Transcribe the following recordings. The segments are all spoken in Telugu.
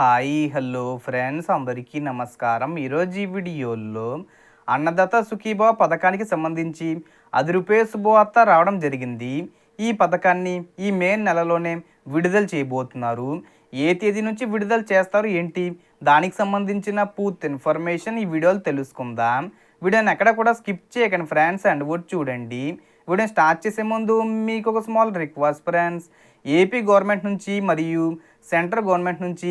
Hi hello friends. అందరికీ నమస్కారం. ఈరోజు ఈ వీడియోలో అన్నదాత సుఖీభావ పథకానికి సంబంధించి అది రూపాయ శుభవార్త రావడం జరిగింది. ఈ పథకాన్ని ఈ మే నెలలోనే విడుదల చేయబోతున్నారు. ఏ తేదీ నుంచి విడుదల చేస్తారు ఏంటి? దానికి సంబంధించిన పూర్తి ఇన్ఫర్మేషన్ ఈ వీడియోలో తెలుసుకుందాం. వీడియోని ఎక్కడ కూడా స్కిప్ చేయకండి ఫ్రెండ్స్ అండ్ కూడా చూడండి. వీడియో స్టార్ట్ చేసే ముందు మీకు ఒక small request friends. AP government నుంచి మరియు సెంట్రల్ గవర్నమెంట్ నుంచి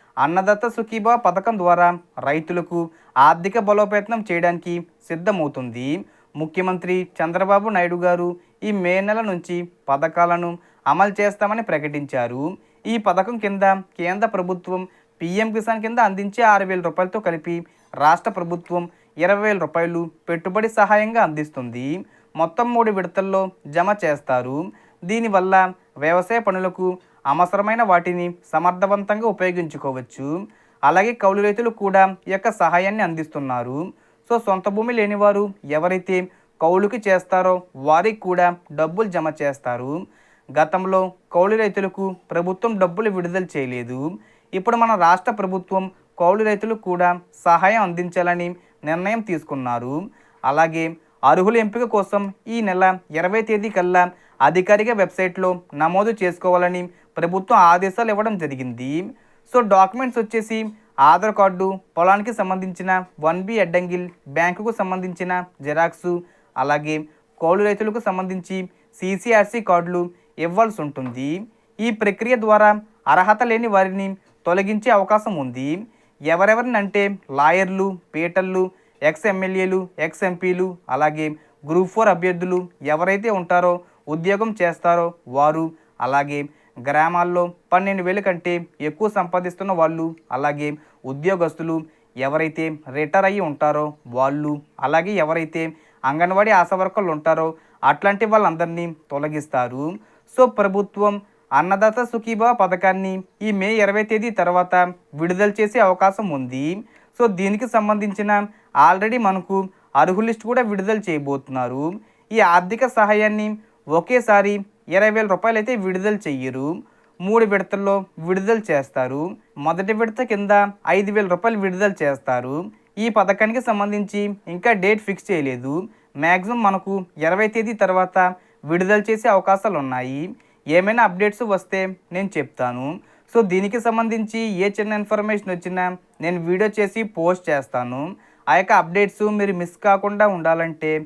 అన్నదత్త సుఖీభా పథకం ద్వారా రైతులకు ఆర్థిక బలోపేతం చేయడానికి సిద్ధమవుతుంది. ముఖ్యమంత్రి చంద్రబాబు నాయుడు గారు ఈ మే నెల నుంచి పథకాలను అమలు చేస్తామని ప్రకటించారు. ఈ పథకం కింద కేంద్ర ప్రభుత్వం పీఎం కిసాన్ కింద అందించే ఆరు వేల రూపాయలతో కలిపి రాష్ట్ర ప్రభుత్వం ఇరవై వేల రూపాయలు పెట్టుబడి సహాయంగా అందిస్తుంది. మొత్తం మూడు విడతల్లో జమ చేస్తారు. దీనివల్ల వ్యవసాయ పనులకు అవసరమైన వాటిని సమర్థవంతంగా ఉపయోగించుకోవచ్చు. అలాగే కౌలు రైతులు కూడా ఈ యొక్క సహాయాన్ని అందిస్తున్నారు. సో సొంత భూమి లేనివారు ఎవరైతే కౌలుకి చేస్తారో వారికి కూడా డబ్బులు జమ చేస్తారు. గతంలో కౌలు రైతులకు ప్రభుత్వం డబ్బులు విడుదల చేయలేదు. ఇప్పుడు మన రాష్ట్ర ప్రభుత్వం కౌలు రైతులకు కూడా సహాయం అందించాలని నిర్ణయం తీసుకున్నారు. అలాగే అర్హుల ఎంపిక కోసం ఈ నెల ఇరవై తేదీ కల్లా అధికారిక వెబ్సైట్లో నమోదు చేసుకోవాలని ప్రభుత్వం ఆదేశాలు ఇవ్వడం జరిగింది. సో డాక్యుమెంట్స్ వచ్చేసి ఆధార్ కార్డు పొలానికి సంబంధించిన వన్ బి అడ్డంగిల్ బ్యాంకుకు సంబంధించిన జెరాక్సు అలాగే కౌలు రైతులకు సంబంధించి సీసీఆర్సీ కార్డులు ఇవ్వాల్సి ఉంటుంది. ఈ ప్రక్రియ ద్వారా అర్హత లేని వారిని తొలగించే అవకాశం ఉంది. ఎవరెవరిని అంటే లాయర్లు పీటర్లు ఎక్స్ ఎమ్మెల్యేలు ఎక్స్ ఎంపీలు అలాగే గ్రూప్ ఫోర్ అభ్యర్థులు ఎవరైతే ఉంటారో ఉద్యోగం చేస్తారో వారు. అలాగే గ్రామాల్లో పన్నెండు వేల కంటే ఎక్కువ సంపాదిస్తున్న వాళ్ళు అలాగే ఉద్యోగస్తులు ఎవరైతే రిటైర్ అయ్యి ఉంటారో వాళ్ళు అలాగే ఎవరైతే అంగన్వాడీ ఆశవర్కర్లు ఉంటారో అట్లాంటి వాళ్ళందరినీ తొలగిస్తారు. సో ప్రభుత్వం అన్నదాత సుఖీభా పథకాన్ని ఈ మే ఇరవై తేదీ తర్వాత విడుదల చేసే అవకాశం ఉంది. సో దీనికి సంబంధించిన ఆల్రెడీ మనకు అర్హుల లిస్ట్ కూడా విడుదల చేయబోతున్నారు. ఈ ఆర్థిక సహాయాన్ని ఒకేసారి ఇరవై వేల రూపాయలు అయితే విడుదల చెయ్యరు. మూడు విడతల్లో విడుదల చేస్తారు. మొదటి విడత కింద ఐదు వేల రూపాయలు విడుదల చేస్తారు. ఈ పథకానికి సంబంధించి ఇంకా డేట్ ఫిక్స్ చేయలేదు. మ్యాక్సిమం మనకు ఇరవై తేదీ తర్వాత విడుదల చేసే అవకాశాలు ఉన్నాయి. ఏమైనా అప్డేట్స్ వస్తే నేను చెప్తాను. సో దీనికి సంబంధించి ఏ చిన్న ఇన్ఫర్మేషన్ వచ్చినా నేను వీడియో చేసి పోస్ట్ చేస్తాను. ఆ యొక్క అప్డేట్స్ మీరు మిస్ కాకుండా ఉండాలంటే